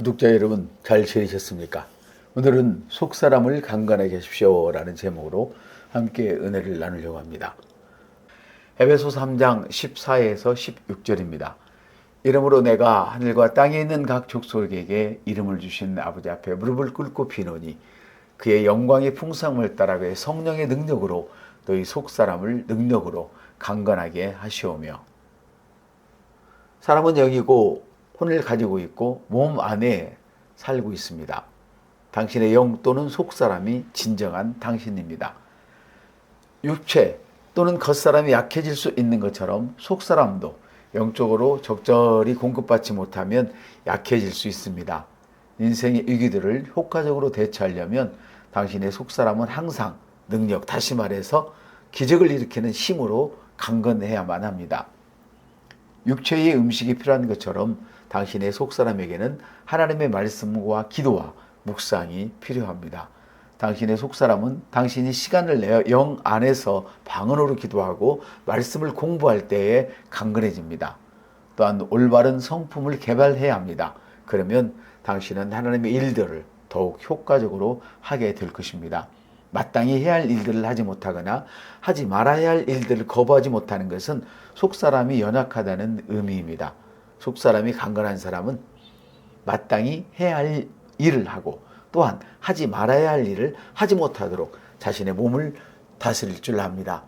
구독자 여러분 잘 지내셨습니까? 오늘은 속사람을 강간하게 하십시오 라는 제목으로 함께 은혜를 나누려고 합니다. 에베소 3장 14에서 16절입니다. 이름으로 내가 하늘과 땅에 있는 각 족속에게 이름을 주신 아버지 앞에 무릎을 꿇고 비노니 그의 영광의 풍성을 따라 그의 성령의 능력으로 너희 속사람을 능력으로 강건하게 하시오며 사람은 영이고 혼을 가지고 있고 몸 안에 살고 있습니다. 당신의 영 또는 속사람이 진정한 당신입니다. 육체 또는 겉사람이 약해질 수 있는 것처럼 속사람도 영적으로 적절히 공급받지 못하면 약해질 수 있습니다. 인생의 위기들을 효과적으로 대처하려면 당신의 속사람은 항상 능력, 다시 말해서 기적을 일으키는 힘으로 강건해야만 합니다. 육체의 음식이 필요한 것처럼 당신의 속사람에게는 하나님의 말씀과 기도와 묵상이 필요합니다. 당신의 속사람은 당신이 시간을 내어 영 안에서 방언으로 기도하고 말씀을 공부할 때에 강건해집니다. 또한 올바른 성품을 개발해야 합니다. 그러면 당신은 하나님의 일들을 더욱 효과적으로 하게 될 것입니다. 마땅히 해야 할 일들을 하지 못하거나 하지 말아야 할 일들을 거부하지 못하는 것은 속 사람이 연약하다는 의미입니다. 속 사람이 강건한 사람은 마땅히 해야 할 일을 하고 또한 하지 말아야 할 일을 하지 못하도록 자신의 몸을 다스릴 줄 압니다.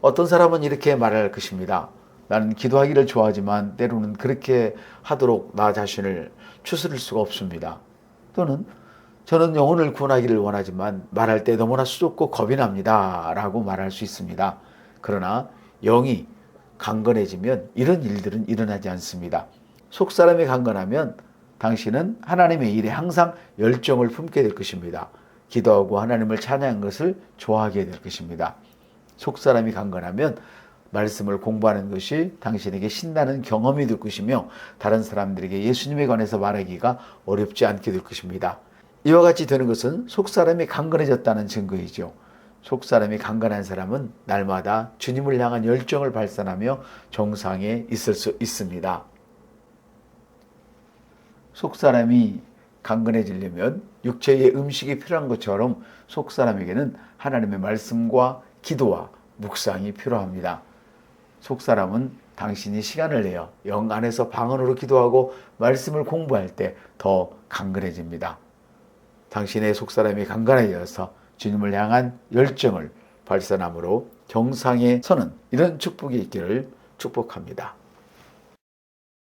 어떤 사람은 이렇게 말할 것입니다. 나는 기도하기를 좋아하지만 때로는 그렇게 하도록 나 자신을 추스릴 수가 없습니다. 또는 저는 영혼을 구원하기를 원하지만 말할 때 너무나 수줍고 겁이 납니다. 라고 말할 수 있습니다. 그러나 영이 강건해지면 이런 일들은 일어나지 않습니다. 속 사람이 강건하면 당신은 하나님의 일에 항상 열정을 품게 될 것입니다. 기도하고 하나님을 찬양한 것을 좋아하게 될 것입니다. 속 사람이 강건하면 말씀을 공부하는 것이 당신에게 신나는 경험이 될 것이며 다른 사람들에게 예수님에 관해서 말하기가 어렵지 않게 될 것입니다. 이와 같이 되는 것은 속 사람이 강건해졌다는 증거이죠. 속 사람이 강건한 사람은 날마다 주님을 향한 열정을 발산하며 정상에 있을 수 있습니다. 속 사람이 강건해지려면 육체의 음식이 필요한 것처럼 속 사람에게는 하나님의 말씀과 기도와 묵상이 필요합니다. 속 사람은 당신이 시간을 내어 영 안에서 방언으로 기도하고 말씀을 공부할 때 더 강건해집니다. 당신의 속사람이 강건해져서 주님을 향한 열정을 발산함으로 정상에 서는 이런 축복이 있기를 축복합니다.